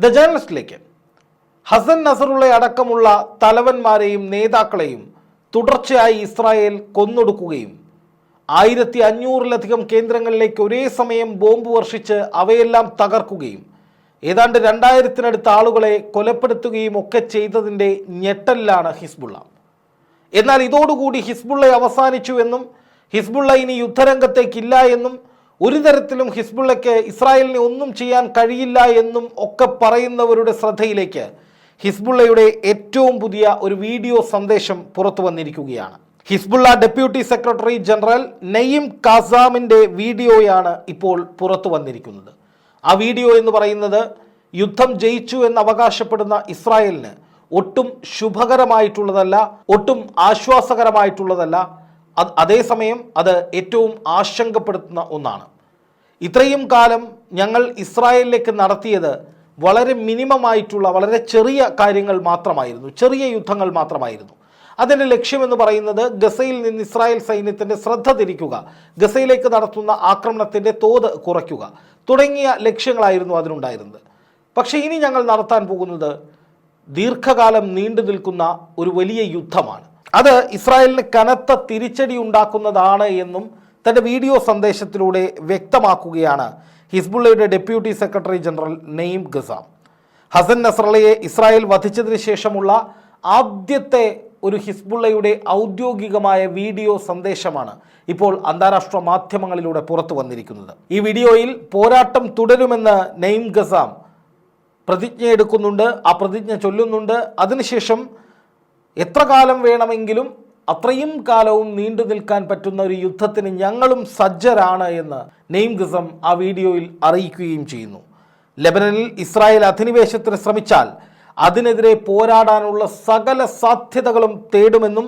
The ജേർണലിസ്റ്റിലേക്ക് Hasan Nasrallah അടക്കമുള്ള തലവന്മാരെയും നേതാക്കളെയും തുടർച്ചയായി ഇസ്രായേൽ കൊന്നൊടുക്കുകയും ആയിരത്തി അഞ്ഞൂറിലധികം കേന്ദ്രങ്ങളിലേക്ക് ഒരേ സമയം ബോംബ് വർഷിച്ച് അവയെല്ലാം തകർക്കുകയും ഏതാണ്ട് രണ്ടായിരത്തിനടുത്ത ആളുകളെ കൊലപ്പെടുത്തുകയും ഒക്കെ ചെയ്തതിന്റെ ഞെട്ടലിലാണ് ഹിസ്ബുള്ള. എന്നാൽ ഇതോടുകൂടി ഹിസ്ബുള്ള അവസാനിച്ചു എന്നും ഹിസ്ബുള്ള ഇനി യുദ്ധരംഗത്തേക്കില്ല എന്നും ഒരു തരത്തിലും ഹിസ്ബുള്ളയ്ക്ക് ഇസ്രായേലിനെ ഒന്നും ചെയ്യാൻ കഴിയില്ല എന്നും ഒക്കെ പറയുന്നവരുടെ ശ്രദ്ധയിലേക്ക് ഹിസ്ബുള്ളയുടെ ഏറ്റവും പുതിയ ഒരു വീഡിയോ സന്ദേശം പുറത്തു വന്നിരിക്കുകയാണ്. Hezbollah deputy secretary general Naim കാസാമിന്റെ വീഡിയോയാണ് ഇപ്പോൾ പുറത്തു വന്നിരിക്കുന്നത്. ആ വീഡിയോ എന്ന് പറയുന്നത് യുദ്ധം ജയിച്ചു എന്ന് അവകാശപ്പെടുന്ന ഇസ്രായേലിന് ഒട്ടും ശുഭകരമായിട്ടുള്ളതല്ല ഒട്ടും ആശ്വാസകരമായിട്ടുള്ളതല്ല അത് അതേസമയം അത് ഏറ്റവും ആശങ്കപ്പെടുത്തുന്ന ഒന്നാണ്. ഇത്രയും കാലം ഞങ്ങൾ ഇസ്രായേലിലേക്ക് നടത്തിയത് വളരെ മിനിമമായിട്ടുള്ള വളരെ ചെറിയ കാര്യങ്ങൾ മാത്രമായിരുന്നു ചെറിയ യുദ്ധങ്ങൾ മാത്രമായിരുന്നു. അതിന്റെ ലക്ഷ്യമെന്ന് പറയുന്നത് ഗസയിൽ നിന്ന് ഇസ്രായേൽ സൈന്യത്തിന്റെ ശ്രദ്ധ തിരിക്കുക ഗസയിലേക്ക് നടത്തുന്ന ആക്രമണത്തിന്റെ തോത് കുറയ്ക്കുക തുടങ്ങിയ ലക്ഷ്യങ്ങളായിരുന്നു അതിനുണ്ടായിരുന്നത്. പക്ഷേ ഇനി ഞങ്ങൾ നടത്താൻ പോകുന്നത് ദീർഘകാലം നീണ്ടു നിൽക്കുന്ന ഒരു വലിയ യുദ്ധമാണ്. അത് ഇസ്രായേലിന് കനത്ത തിരിച്ചടി ഉണ്ടാക്കുന്നതാണ് എന്നും തന്റെ വീഡിയോ സന്ദേശത്തിലൂടെ വ്യക്തമാക്കുകയാണ് ഹിസ്ബുള്ളയുടെ deputy secretary general Naim Qassem. Hassan നസ്രളയെ Israel വധിച്ചതിന് ശേഷമുള്ള ആദ്യത്തെ ഒരു ഹിസ്ബുള്ളയുടെ ഔദ്യോഗികമായ വീഡിയോ സന്ദേശമാണ് ഇപ്പോൾ അന്താരാഷ്ട്ര മാധ്യമങ്ങളിലൂടെ പുറത്തു വന്നിരിക്കുന്നത്. ഈ വീഡിയോയിൽ പോരാട്ടം തുടരുമെന്ന് നെയ്ം ഗസാം പ്രതിജ്ഞ എടുക്കുന്നുണ്ട് ആ പ്രതിജ്ഞ ചൊല്ലുന്നുണ്ട്. അതിനുശേഷം എത്ര കാലം വേണമെങ്കിലും അത്രയും കാലവും നീണ്ടു നിൽക്കാൻ പറ്റുന്ന ഒരു യുദ്ധത്തിന് ഞങ്ങളും സജ്ജരാണ് എന്ന് നെയ്ം ഗസം ആ വീഡിയോയിൽ അറിയിക്കുകയും ചെയ്യുന്നു. ലെബനനിൽ ഇസ്രായേൽ അധിനിവേശത്തിന് ശ്രമിച്ചാൽ അതിനെതിരെ പോരാടാനുള്ള സകല സാധ്യതകളും തേടുമെന്നും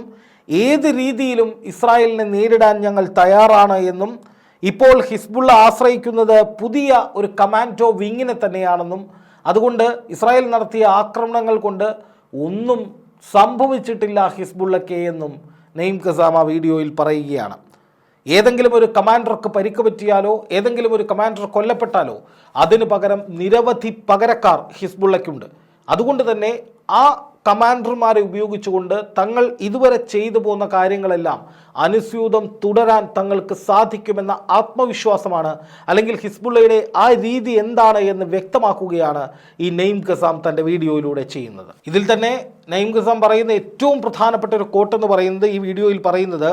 ഏത് രീതിയിലും ഇസ്രായേലിനെ നേരിടാൻ ഞങ്ങൾ തയ്യാറാണ് എന്നും ഇപ്പോൾ ഹിസ്ബുള്ള ആശ്രയിക്കുന്നത് പുതിയ ഒരു കമാൻഡോ വിങ്ങിനെ തന്നെയാണെന്നും അതുകൊണ്ട് ഇസ്രായേൽ നടത്തിയ ആക്രമണങ്ങൾ കൊണ്ട് ഒന്നും സംഭവിച്ചിട്ടില്ല ഹിസ്ബുള്ളക്കെ എന്നും നെയ്ം ഖസാമ വീഡിയോയിൽ പറയുകയാണ്. ഏതെങ്കിലും ഒരു കമാൻഡർക്ക് പരിക്ക് പറ്റിയാലോ ഏതെങ്കിലും ഒരു കമാൻഡർ കൊല്ലപ്പെട്ടാലോ അതിനു പകരം നിരവധി പകരക്കാർ ഹിസ്ബുള്ളക്കുണ്ട് അതുകൊണ്ട് തന്നെ ആ കമാൻഡർമാരെ ഉപയോഗിച്ചുകൊണ്ട് തങ്ങൾ ഇതുവരെ ചെയ്തു പോകുന്ന കാര്യങ്ങളെല്ലാം അനുസ്യൂതം തുടരാൻ തങ്ങൾക്ക് സാധിക്കുമെന്ന ആത്മവിശ്വാസമാണ്. അല്ലെങ്കിൽ ഹിസ്ബുള്ളയുടെ ആ രീതി എന്താണ് എന്ന് വ്യക്തമാക്കുകയാണ് ഈ നെയ്ം ഖസാം തന്റെ വീഡിയോയിലൂടെ ചെയ്യുന്നത്. ഇതിൽ തന്നെ നെയ്ം ഖസാം പറയുന്ന ഏറ്റവും പ്രധാനപ്പെട്ട ഒരു കോട്ട് എന്ന് പറയുന്നത് ഈ വീഡിയോയിൽ പറയുന്നത്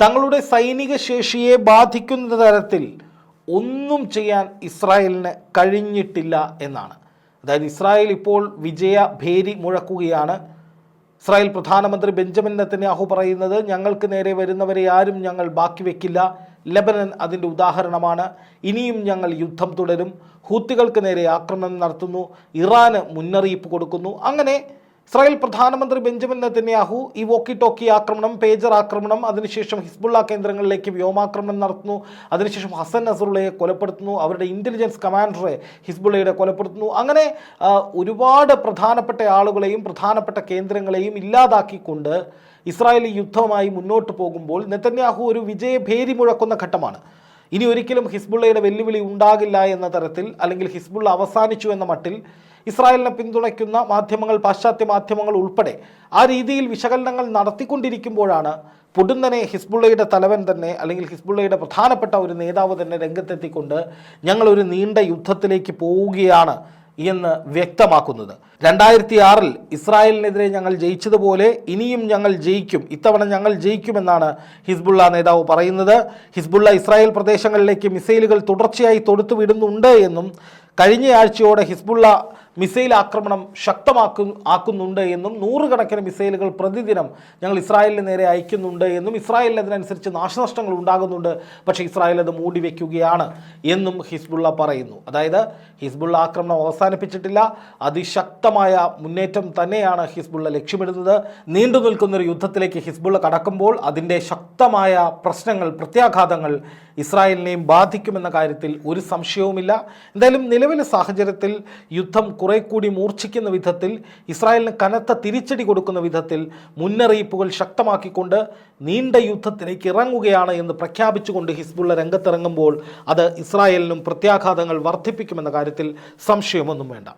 തങ്ങളുടെ സൈനിക ശേഷിയെ ബാധിക്കുന്ന തരത്തിൽ ഒന്നും ചെയ്യാൻ ഇസ്രായേലിന് കഴിഞ്ഞിട്ടില്ല എന്നാണ്. അതായത് ഇസ്രായേൽ ഇപ്പോൾ വിജയ ഭേരി മുഴക്കുകയാണ്. ഇസ്രായേൽ പ്രധാനമന്ത്രി ബെഞ്ചമിൻ നെത്തന്യാഹു പറയുന്നത് ഞങ്ങൾക്ക് നേരെ വരുന്നവരെ ആരും ഞങ്ങൾ ബാക്കി വെക്കില്ല. ലെബനൻ അതിന്റെ ഉദാഹരണമാണ്. ഇനിയും ഞങ്ങൾ യുദ്ധം തുടരും. ഹൂത്തികൾക്ക് നേരെ ആക്രമണം നടത്തുന്നു. ഇറാന് മുന്നറിയിപ്പ് കൊടുക്കുന്നു. അങ്ങനെ ഇസ്രായേൽ പ്രധാനമന്ത്രി ബെഞ്ചമിൻ നെതന്യാഹു ഈ വോക്കി ടോക്കി ആക്രമണം പേജർ ആക്രമണം അതിനുശേഷം ഹിസ്ബുള്ള കേന്ദ്രങ്ങളിലേക്ക് വ്യോമാക്രമണം നടത്തുന്നു അതിനുശേഷം ഹസൻ നസറുള്ളയെ കൊലപ്പെടുത്തുന്നു അവരുടെ ഇന്റലിജൻസ് കമാൻഡറെ ഹിസ്ബുള്ളയുടെ കൊലപ്പെടുത്തുന്നു. അങ്ങനെ ഒരുപാട് പ്രധാനപ്പെട്ട ആളുകളെയും പ്രധാനപ്പെട്ട കേന്ദ്രങ്ങളെയും ഇല്ലാതാക്കിക്കൊണ്ട് ഇസ്രായേൽ യുദ്ധമായി മുന്നോട്ട് പോകുമ്പോൾ നെതന്യാഹു ഒരു വിജയഭേരി മുഴക്കുന്ന ഘട്ടമാണ്. ഇനി ഒരിക്കലും ഹിസ്ബുള്ളയുടെ വെല്ലുവിളി ഉണ്ടാകില്ല എന്ന തരത്തിൽ അല്ലെങ്കിൽ ഹിസ്ബുള്ള അവസാനിച്ചു എന്ന മട്ടിൽ ഇസ്രായേലിനെ പിന്തുണയ്ക്കുന്ന മാധ്യമങ്ങൾ പാശ്ചാത്യ മാധ്യമങ്ങൾ ഉൾപ്പെടെ ആ രീതിയിൽ വിശകലനങ്ങൾ നടത്തിക്കൊണ്ടിരിക്കുമ്പോഴാണ് പൊടുന്നനെ ഹിസ്ബുള്ളയുടെ തലവൻ തന്നെ അല്ലെങ്കിൽ ഹിസ്ബുള്ളയുടെ പ്രധാനപ്പെട്ട ഒരു നേതാവ് തന്നെ രംഗത്തെത്തിക്കൊണ്ട് ഞങ്ങളൊരു നീണ്ട യുദ്ധത്തിലേക്ക് പോവുകയാണ് എന്ന് വ്യക്തമാക്കുന്നത്. രണ്ടായിരത്തി ആറിൽ ഇസ്രായേലിനെതിരെ ഞങ്ങൾ ജയിച്ചതുപോലെ ഇനിയും ഞങ്ങൾ ജയിക്കും. ഇത്തവണ ഞങ്ങൾ ജയിക്കുമെന്നാണ് ഹിസ്ബുള്ള നേതാവ് പറയുന്നത്. ഹിസ്ബുള്ള ഇസ്രായേൽ പ്രദേശങ്ങളിലേക്ക് മിസൈലുകൾ തുടർച്ചയായി തൊടുത്തു വിടുന്നുണ്ട് എന്നും കഴിഞ്ഞയാഴ്ചയോടെ ഹിസ്ബുള്ള മിസൈൽ ആക്രമണം ശക്തമാക്കു ആക്കുന്നുണ്ട് എന്നും നൂറുകണക്കിന് മിസൈലുകൾ പ്രതിദിനം ഞങ്ങൾ ഇസ്രായേലിന് നേരെ അയക്കുന്നുണ്ട് എന്നും ഇസ്രായേലിന് അതിനനുസരിച്ച് നാശനഷ്ടങ്ങൾ ഉണ്ടാകുന്നുണ്ട്. പക്ഷേ ഇസ്രായേൽ അത് മൂടി വയ്ക്കുകയാണ് എന്നും ഹിസ്ബുള്ള പറയുന്നു. അതായത് ഹിസ്ബുള്ള ആക്രമണം അവസാനിപ്പിച്ചിട്ടില്ല. അതിശക്തമായ മുന്നേറ്റം തന്നെയാണ് ഹിസ്ബുള്ള ലക്ഷ്യമിടുന്നത്. നീണ്ടു നിൽക്കുന്നൊരു യുദ്ധത്തിലേക്ക് ഹിസ്ബുള്ള കടക്കുമ്പോൾ അതിന്റെ ശക്തമായ പ്രശ്നങ്ങൾ പ്രത്യാഘാതങ്ങൾ ഇസ്രായേലിനെയും ബാധിക്കുമെന്ന കാര്യത്തിൽ ഒരു സംശയവുമില്ല. എന്തായാലും നിലവിലെ സാഹചര്യത്തിൽ യുദ്ധം കുറെ കൂടി മൂർച്ഛിക്കുന്ന വിധത്തിൽ ഇസ്രായേലിന് കനത്ത തിരിച്ചടി കൊടുക്കുന്ന വിധത്തിൽ മുന്നറിയിപ്പുകൾ ശക്തമാക്കിക്കൊണ്ട് നീണ്ട യുദ്ധത്തിലേക്ക് ഇറങ്ങുകയാണ് എന്ന് പ്രഖ്യാപിച്ചുകൊണ്ട് ഹിസ്ബുള്ള രംഗത്തിറങ്ങുമ്പോൾ അത് ഇസ്രായേലിനും പ്രത്യാഘാതങ്ങൾ വർദ്ധിപ്പിക്കുമെന്ന കാര്യത്തിൽ സംശയമൊന്നും വേണ്ട.